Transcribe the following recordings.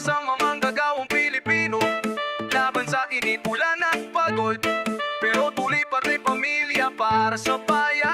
sa mga gagawang Pilipino. Laban sa init, ulan at pagod. Pero tuloy pa rin pamilya para sa bayan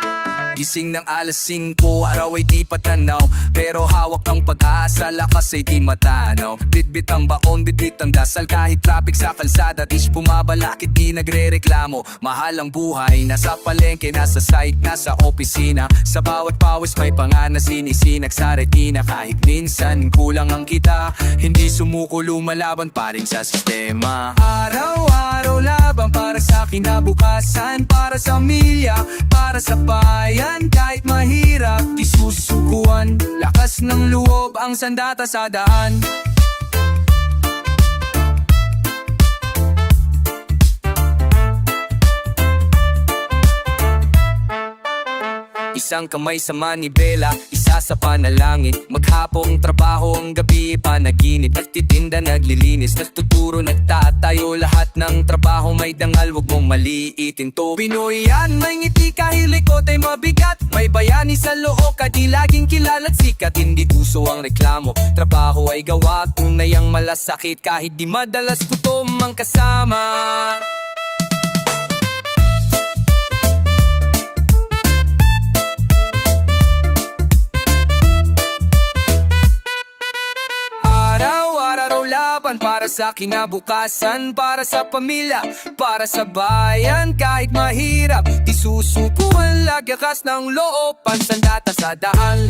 Gising ng alas 5, araw ay di patanaw. Pero hawak ng pag-asa, lakas ay di matanaw. Bitbit ang baon, bitbit ang dasal. Kahit traffic sa kalsada, dish bumabalakit Di nagre-reklamo, mahal ang buhay Nasa palengke, nasa site, nasa opisina. Sa bawat pawis may pangana Sinisinag sa retina. Kahit minsan kulang ang kita Hindi sumuko lumalaban pa rin sa sistema. Araw-araw laban para sa kinabukasan Para sa milya, para sa bayan Kahit mahirap, di susukuan Lakas ng loob ang sandata sa daan Isang kamay sa manibela, isa sa panalangin. Maghapong trabaho, ang gabi panaginip Nagtitinda, naglilinis, nagtuturo, nagtatayo Lahat ng trabaho may dangal, wag mong maliitin. To Pinoy yan, may ngiti kahit likot ay mabigat. May bayani sa loob, kadi laging kilala't sikat. Hindi puso ang reklamo, trabaho ay gawa. Tunay ang malasakit kahit di madalas gutom ang kasama sa kinabukasan Para sa pamilya, para sa bayan Kahit mahirap, di susukuan Lagyakas ng loob, pansandata sa daan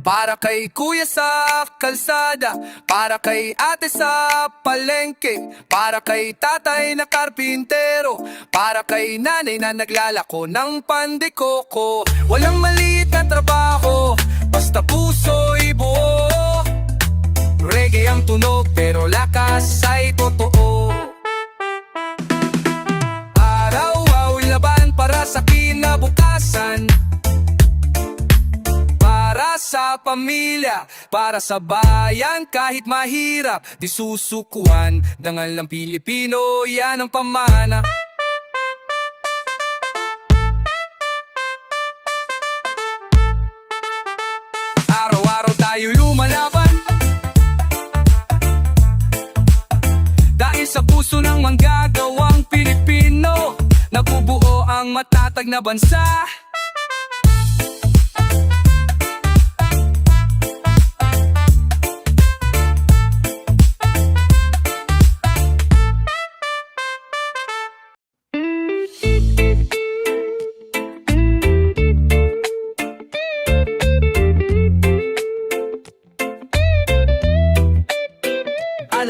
Para kay kuya sa kalsada Para kay ate sa palengke Para kay tatay na karpintero Para kay nanay na naglalako ng pandekoko Walang maliit na trabaho Basta puso'y buo. Reggae ang tunog pero lakas ay totoo sa pamilya, para sa bayan kahit mahirap Di susukuan, dangal ng Pilipino, yan ang pamana. Araw-araw tayo lumalaban. Dahil sa puso ng manggagawang Pilipino Nabubuo ang matatag na bansa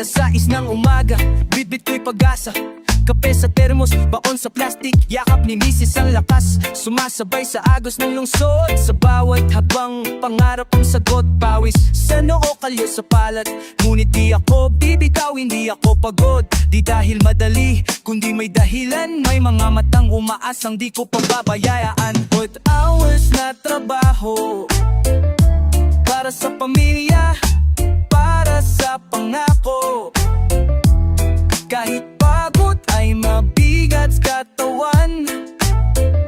Alas 6 ng umaga, bitbit ko'y pag-asa. Kape sa termos, baon sa plastic. Yakap ni misis ang lakas. Sumasabay sa agos ng lungsod. Sa bawat habang pangarap ang sagot Pawis sa noo, kalyo sa palat. Ngunit di ako bibitaw, hindi ako pagod. Di dahil madali, kundi may dahilan. May mga matang umaasang di ko pababayaan. Put hours na trabaho Para sa pamilya para sa pangako. Kahit pagod ay mabigat katawan.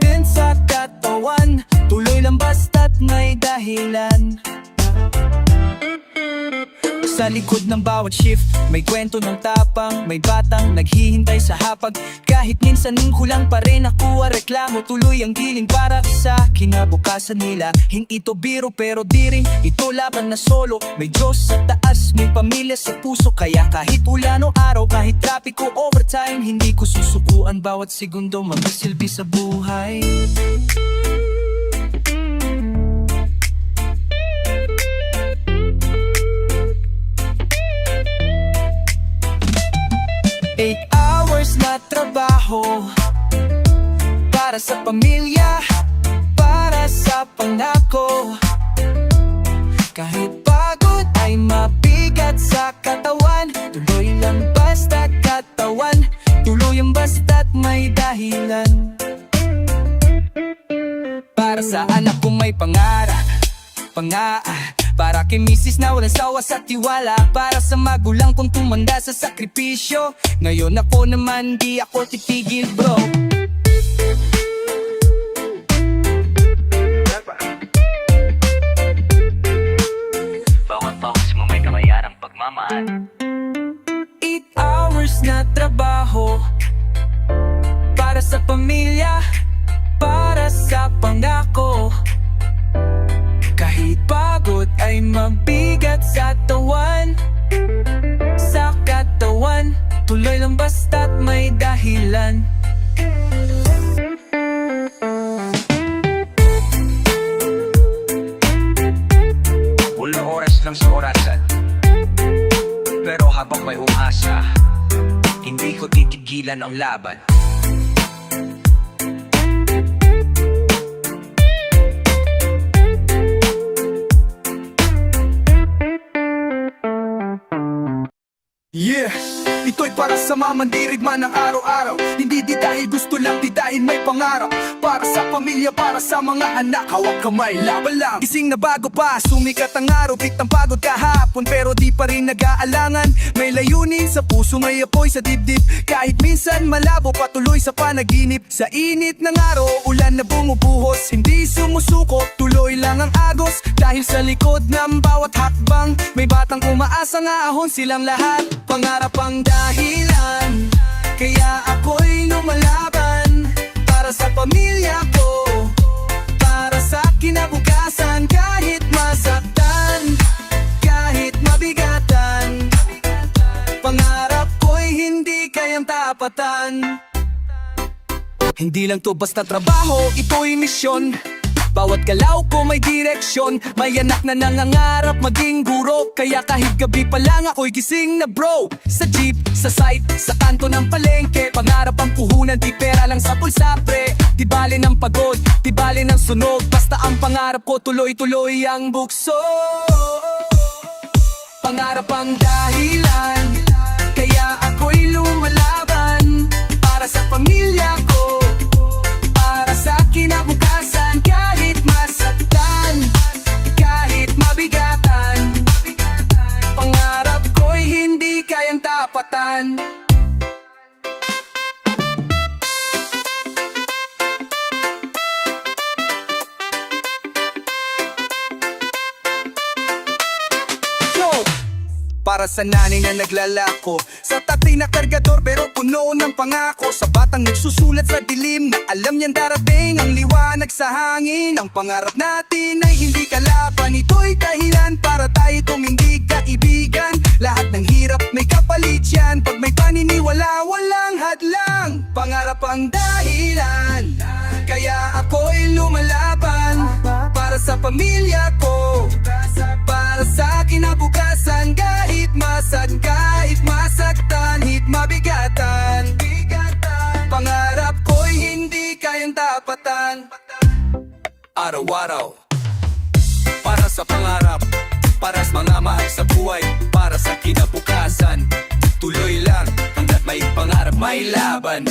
Din sa katawan Tuloy lang basta't may dahilan sa likod ng bawat shift May kwento ng tapang May batang naghihintay sa hapag. Kahit minsan kulang pa rin ako reklamo Tuloy ang giling para sa kinabukasan nila. Hindi ito biro pero di rin Ito laban na solo. May Diyos sa taas May pamilya sa puso. Kaya kahit ulan o araw Kahit traffic o overtime Hindi ko susubuan bawat segundo Magsilbi sa buhay trabaho Para sa pamilya Para sa pangako. Kahit pagod ay mabigat sa katawan Tuloy lang basta katawan Tuloy ang basta't may dahilan. Para sa anak ko may pangarap Panga para kay misis na walang sawa sa tiwala. Para sa magulang kong tumanda sa sakripisyo. Ngayon ako naman di ako titigil bro. Bawat paus mo may kamayarang pagmamahal. Eight hours na trabaho. Para sa pamilya Para sa pangako ay mabigat sa tawan. Sa katawan Tuloy lang basta't may dahilan. Walang oras lang sa orasan Pero habang may umasa Hindi ko titigilan ang laban Yeah! Ito'y para sa mamandirigman ng araw-araw. Hindi di dahil gusto lang, di dahil may pangarap Para sa pamilya, para sa mga anak Hawak kamay, laban lang. Gising na bago pa, sumikat ang araw Biktang pagod kahapon, pero di pa rin nag-aalangan. May layunin sa puso, may apoy sa dibdib. Kahit minsan malabo, patuloy sa panaginip. Sa init ng araw, ulan na bumubuhos. Hindi sumusuko, lang ang agos. Dahil sa likod ng bawat hakbang May batang umaasa nga ahon silang lahat. Pangarap ang dahilan Kaya ako'y lumalaban. Para sa pamilya ko Para sa kinabukasan Kahit masaktan Kahit mabigatan. Pangarap ko'y hindi kayang tapatan. Hindi lang to basta trabaho, ito'y misyon Bawat galaw ko may direksyon. May anak na nangangarap maging guro. Kaya kahit gabi pa lang ako'y gising na bro. Sa jeep, sa site, sa kanto ng palengke. Pangarap ang puhunan, di pera lang sa bulsa pre. Di bali ng pagod, di bali ng sunog. Basta ang pangarap ko tuloy-tuloy ang bukso. Pangarap ang dahilan Kaya ako'y lumalaban. Para sa pamilya Para sa nanay na naglalako. Sa tatay na kargador pero puno ng pangako. Sa batang nagsusulat sa dilim Na alam niyang darating ang liwanag sa hangin. Ang pangarap natin ay hindi kalaban Ito'y dahilan para tayo tumindig kaibigan Araw-araw. Para sa pangarap Para sa mga mahal sa buhay Para sa kinabukasan. Tuloy lang Hanggat may pangarap may laban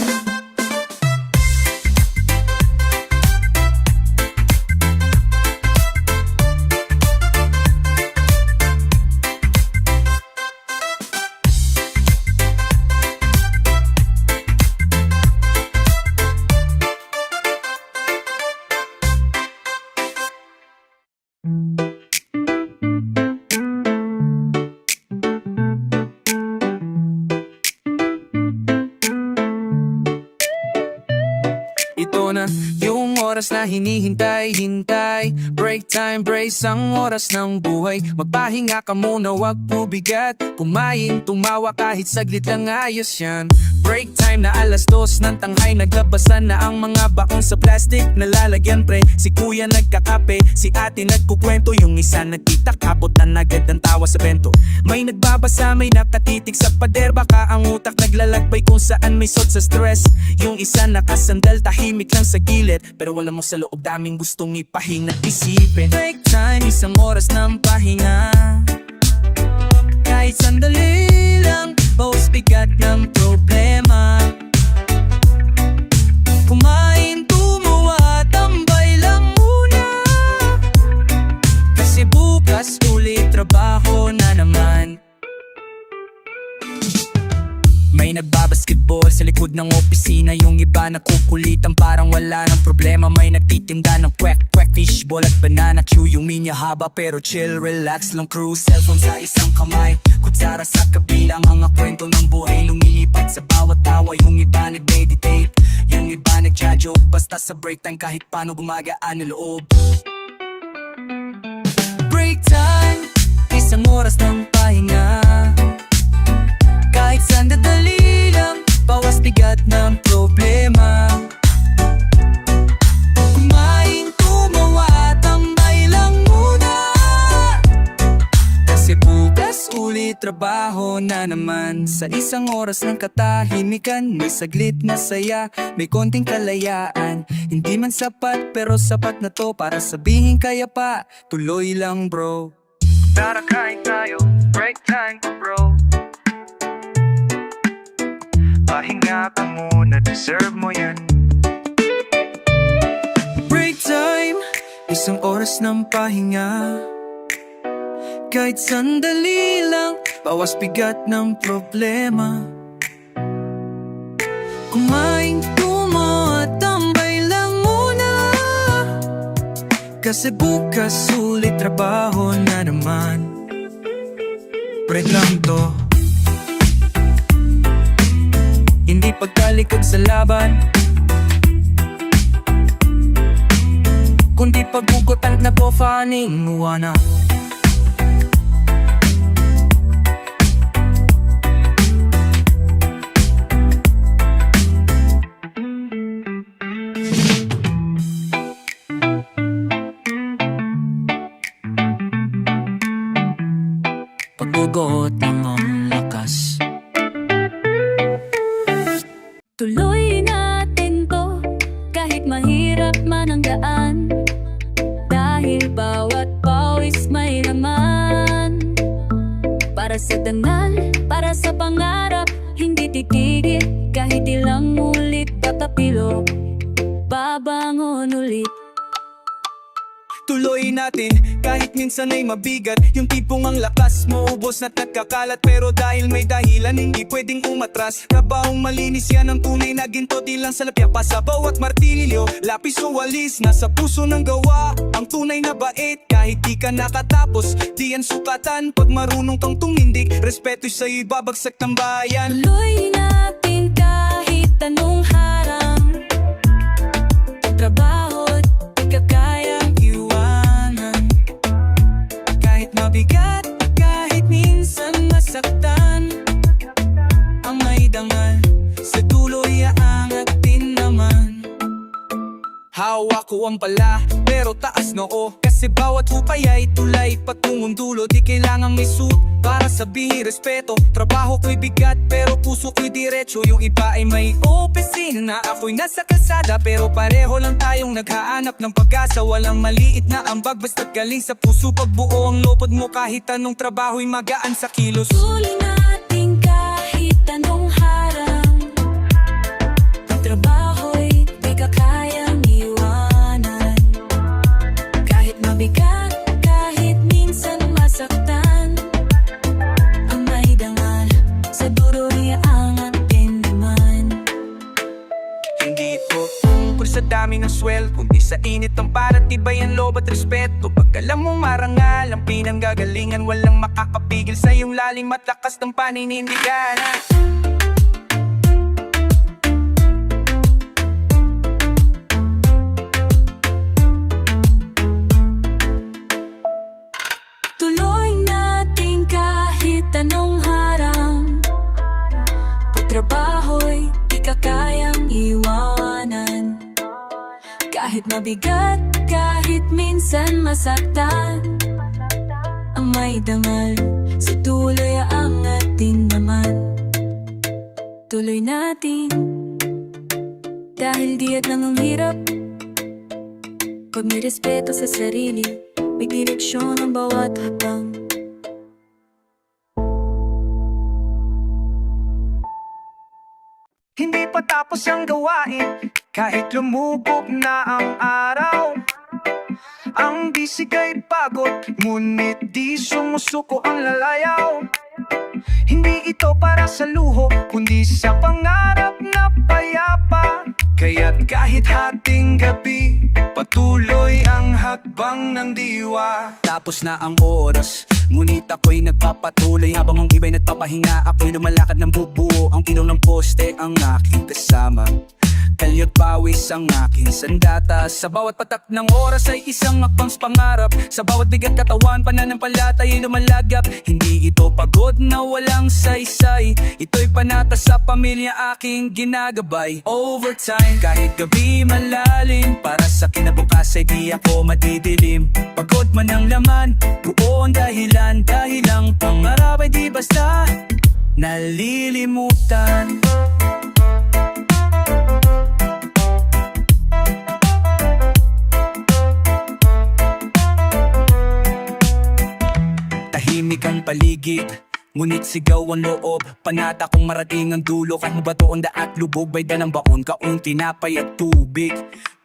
na hinihintay-hintay Break time, brace ang oras ng buhay. Magpahinga ka muna, wag pubigat. Kumain, tumawa kahit saglit lang ayos yan Break time na alas dos ng tanghay. Naglabasan na ang mga baon sa plastic Nalalagyan pre, si kuya nagkakape Si ate nagkukwento, yung isa nagtitak Kapotan agad ang tawa sa bento. May nagbabasa, may nakatitig sa pader. Baka ang utak naglalakbay kung saan may sot sa stress. Yung isa nakasandal, tahimik lang sa gilid. Pero wala mo sa loob, daming gustong ipahinga Isipin. Break time, isang oras ng pahinga. Kahit sandali lang Bawas bigat ng problema. Kumain, tumuwa, tambay lang muna. Kasi bukas ulit trabaho na May nagbabasketball sa likod ng opisina. Yung iba nakukulitan parang wala ng problema. May nagtitinda ng kwek kwek Fishball at banana chew. Yung minya haba pero chill, relax lang crew. Cellphone sa isang kamay Kutsara sa kabilang Mga kwento ng buhay Lumilipad sa bawat tawa. Yung iba nag-meditate Yung iba nag-joke Basta sa break time kahit paano gumagaan ang loob. Break time Isang oras ng pahinga Kahit sandali lang Bawas bigat ng problema. Kumain, tumawa, tambay lang muna. Kasi bukas ulit trabaho na naman. Sa isang oras ng katahimikan May saglit na saya, may konting kalayaan Hindi man sapat pero sapat na to. Para sabihin kaya pa, tuloy lang bro. Tara kain tayo, break time bro Pahinga ka muna, deserve mo yan. Break time Isang oras ng pahinga. Kahit sandali lang Bawas bigat ng problema. Kumain, tumawa, tambay lang muna. Kasi bukas ulit trabaho na naman. Break lang to Hindi pagkalikod sa laban. Kundi pagugutan na po faning wana. Pagbugot ng lakas Tuloy natin to kahit mahirap man ang daan. Dahil bawat pawis may laman. Para sa dangal, para sa pangarap Hindi titigil kahit ilang ulit tatapilo kahit minsan ay mabigat Yung tipong ang lakas. Mo ubos na nagkakalat Pero dahil may dahilan hindi pwedeng umatras. Trabahong malinis yan ang tunay na ginto. Di lang sa lapya pa sa bawat martilyo Lapis o walis nasa puso ng gawa. Ang tunay na bait kahit di ka nakatapos Di yan sukatan. Pag marunong kang tumindig Respeto sa'yo'y babagsak ng bayan. Tuloy natin kahit anong Hawak ko ang pala, pero taas noo. Kasi bawat hukay ay tulay Patungong dulo, di kailangang may suit Para sabihin respeto. Trabaho ko'y bigat, pero puso ko'y diretso. Yung iba ay may opisina Ako'y nasa kalsada, pero pareho lang tayong naghahanap ng pag-asa. Walang maliit na ambag, basta't galing sa puso. Pagbuo ang lopod mo kahit anong trabaho'y magaan sa kilos. Tuloy natin ang pinanggagalingan Walang makakapigil sa iyong lalim at lakas ng paninindigan. Tuloy natin kahit anong harang. Pagtrabaho'y di ka kayang iwanan. Kahit mabigat, kahit minsan masaktan may dangal, sa tuloy aangat din naman. Tuloy natin. Dahil diyan lang ang hirap. Pag may respeto sa sarili. May direksyon ang bawat hakbang Hindi pa tapos ang gawain. Kahit lumubog na ang araw Ang bisig ay pagod Ngunit di sumusuko ang lalayaw. Hindi ito para sa luho Kundi sa pangarap na payapa. Kaya't kahit hating gabi Patuloy ang hakbang ng diwa. Tapos na ang oras Ngunit ako'y nagpapatuloy. Habang ang iba'y nagpapahinga Ako'y lumalakad ng bubuo. Ang ilaw ng poste ang aking kasama Kalyot pawis ang aking sandata. Sa bawat patak ng oras ay isang akbang pangarap. Sa bawat bigat katawan pananampalatay ay lumalagap. Hindi ito pagod na walang saysay. Ito'y panata sa pamilya aking ginagabay. Overtime kahit gabi malalim. Para sa kinabukas ay di ako madidilim. Pagod man ang laman, buo ang dahilan. Dahil ang pangarap ay di basta Nalilimutan ang paligid. Ngunit sigaw ang loob Panata kong marating ang dulo. Kahit bato ang daat lubog Bay ng baon? Kaong tinapay at tubig.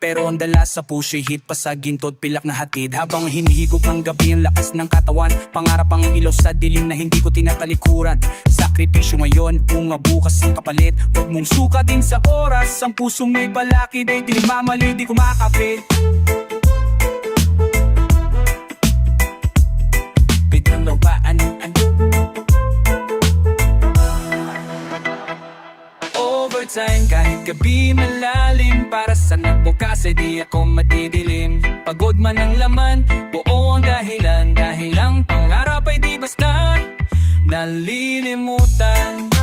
Pero ang dala sa puso'y hit pa sa gintot Pilak na hatid. Habang hinihigop ng gabi ang lakas ng katawan. Pangarap ang ilaw sa dilim na hindi ko tinatalikuran. Sakripisyo ngayon, bunga bukas ang kapalit. Huwag mong suka din sa oras Ang pusong may balakid ay di di kumakapit Overtime kahit gabi malalim Para sa nagbukas ay di ako madidilim Pagod man ang laman, buo ang dahilan Dahil ang pangarap ay di basta Nalilimutan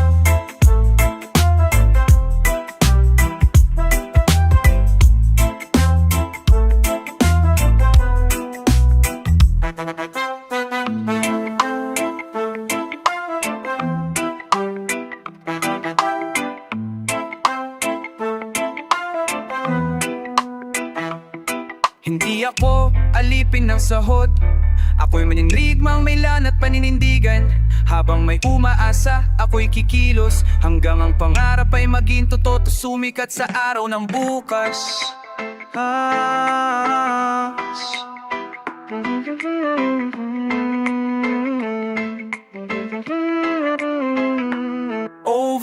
sahod Ako'y maninrigmang may lan at paninindigan. Habang may umaasa, ako'y kikilos. Hanggang ang pangarap ay maging totoo Sumikat sa araw ng bukas. Ah.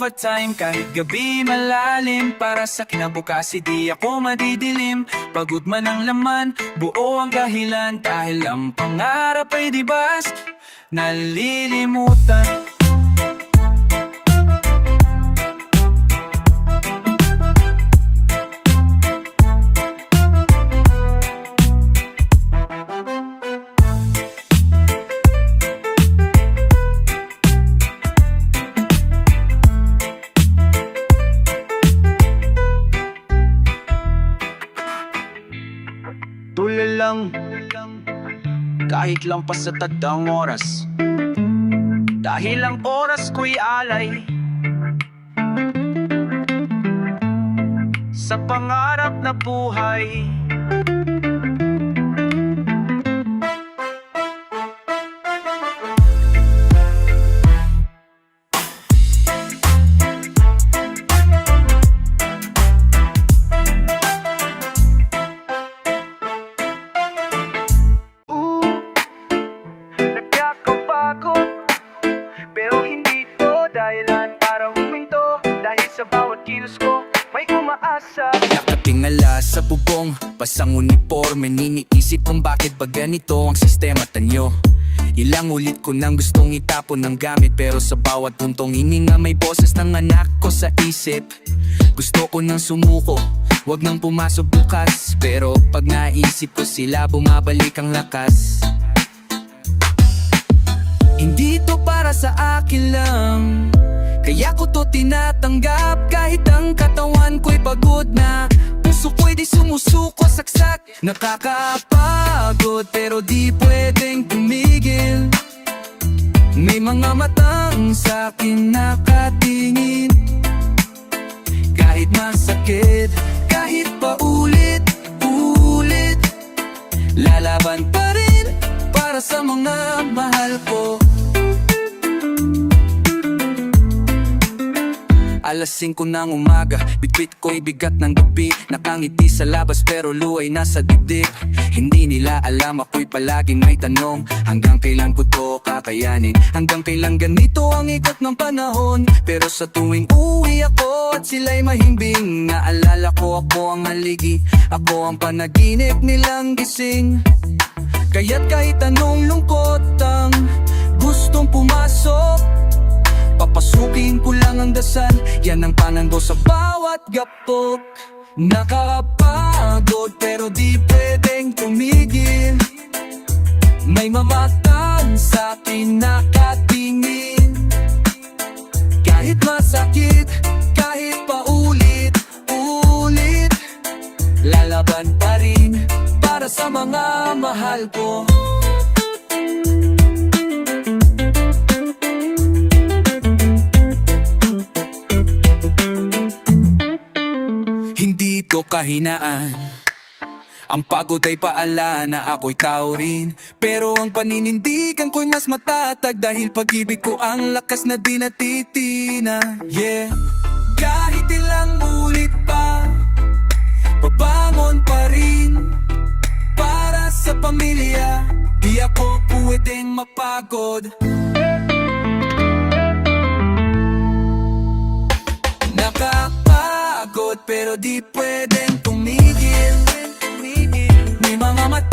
Overtime. Kahit gabi malalim Para sa kinabukas di ako madidilim. Pagod man ang laman, buo ang dahilan. Dahil ang pangarap ay di bast Nalilimutan Kahit lang pa sa tadang oras. Dahil ang oras ko'y alay. Sa pangarap na buhay itapon ng gamit Pero sa bawat puntong hininga may boses ng anak ko sa isip. Gusto ko nang sumuko Huwag nang pumasok bukas. Pero pag naisip ko sila bumabalik ang lakas. Hindi to para sa akin lang. Kaya ko to tinatanggap Kahit ang katawan ko'y pagod na. Puso ko'y di sumusuko saksak Nakakapagod pero di pwedeng tumigil May mga matang sa akin nakatingin. Kahit masakit, kahit paulit, ulit. Lalaban pa rin para sa mga mahal ko Alas 5 ng umaga Bitbit ko'y bigat ng gabi. Nakangiti sa labas pero luay nasa dibdib. Hindi nila alam ako'y palaging may tanong. Hanggang kailan ko to kakayanin? Hanggang kailan ganito ang ikot ng panahon? Pero sa tuwing uwi ako at sila'y mahimbing Naalala ko Ako, ang haligi. Ako ang panaginip nilang gising. Kaya't kahit anong lungkot ang gustong pumasok Papasukin ko lang ang dasal. Yan ang pananggo sa bawat gapok. Nakakapagod pero di pwedeng tumigil. May mamatan sa akin nakatingin Kahit masakit, kahit paulit, ulit. Lalaban pa rin para sa mga mahal ko kahinaan. Ang pagod ay paala na ako'y tao rin. Pero ang paninindigan ko'y mas matatag Dahil pag-ibig ko ang lakas na di natitina Yeah. Kahit ilang ulit pa Babangon pa rin. Para sa pamilya Di ako pwedeng mapagod pero di pwedeng tumigil. May mga mata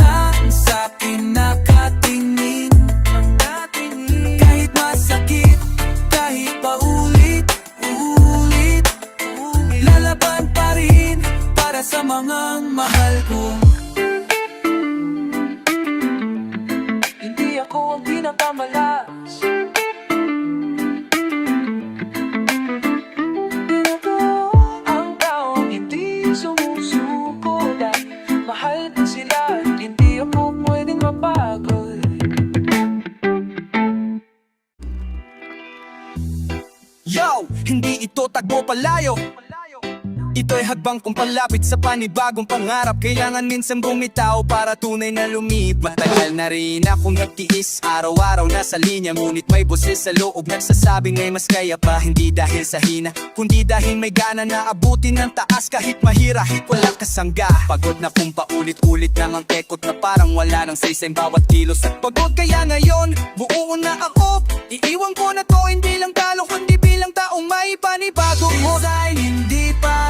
Ito'y hagbang kong palapit sa panibagong pangarap. Kailangan minsan bumitaw para tunay na lumipat. Matagal na rin akong nagtiis. Araw-araw nasa linya Ngunit may boses sa loob. Nagsasabing ay mas kaya pa Hindi dahil sa hina Kundi dahil may gana na abutin ng taas. Kahit mahirap, walang kasangga. Pagod na kung paulit-ulit nang ang tekot Na parang wala nang saysay bawat kilos At pagod. Kaya ngayon, buo na ako. Iiwan ko na to hindi lang talo Kundi bilang taong may panibago. Design hindi para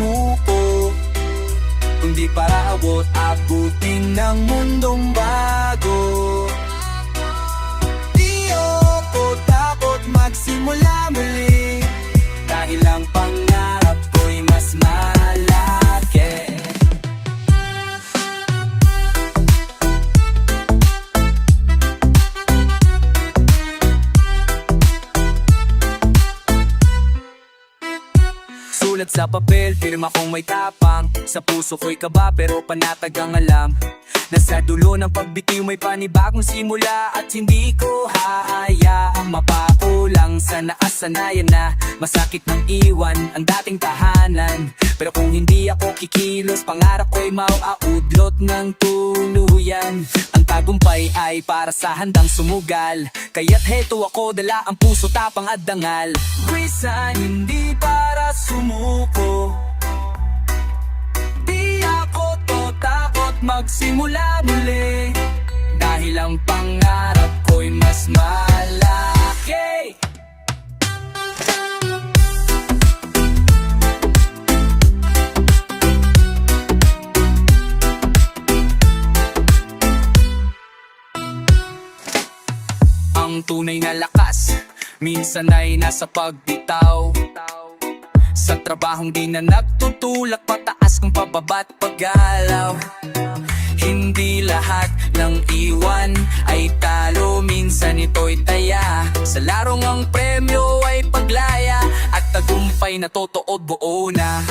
sumuko Kundi para abot abutin ng mundong bago Sulat sa papel, firma kong may tapang. Sa puso ko'y kaba pero panatag ang alam. Nasa dulo ng pagbitiw may panibagong simula. At hindi ko hahayaang mapakulang Sa naasanayan na masakit ng iwan ang dating tahanan. Pero kung hindi ako kikilos, pangarap ko'y mauaudlot ng tuluyan. Ang tagumpay ay para sa handang sumugal. Kaya't heto ako, dala ang puso, tapang at dangal. Resign, hindi para sumuko. Di ako to takot magsimula muli. Dahil ang pangarap ko'y mas malaki. Ang tunay na lakas Minsan ay nasa pagbitaw Sa trabahong di na nagtutulak Pataas kung pababa't paggalaw. Hindi lahat ng iwan ay talo Minsan ito'y taya. Sa larong ang premyo ay paglaya At tagumpay na totoo buo na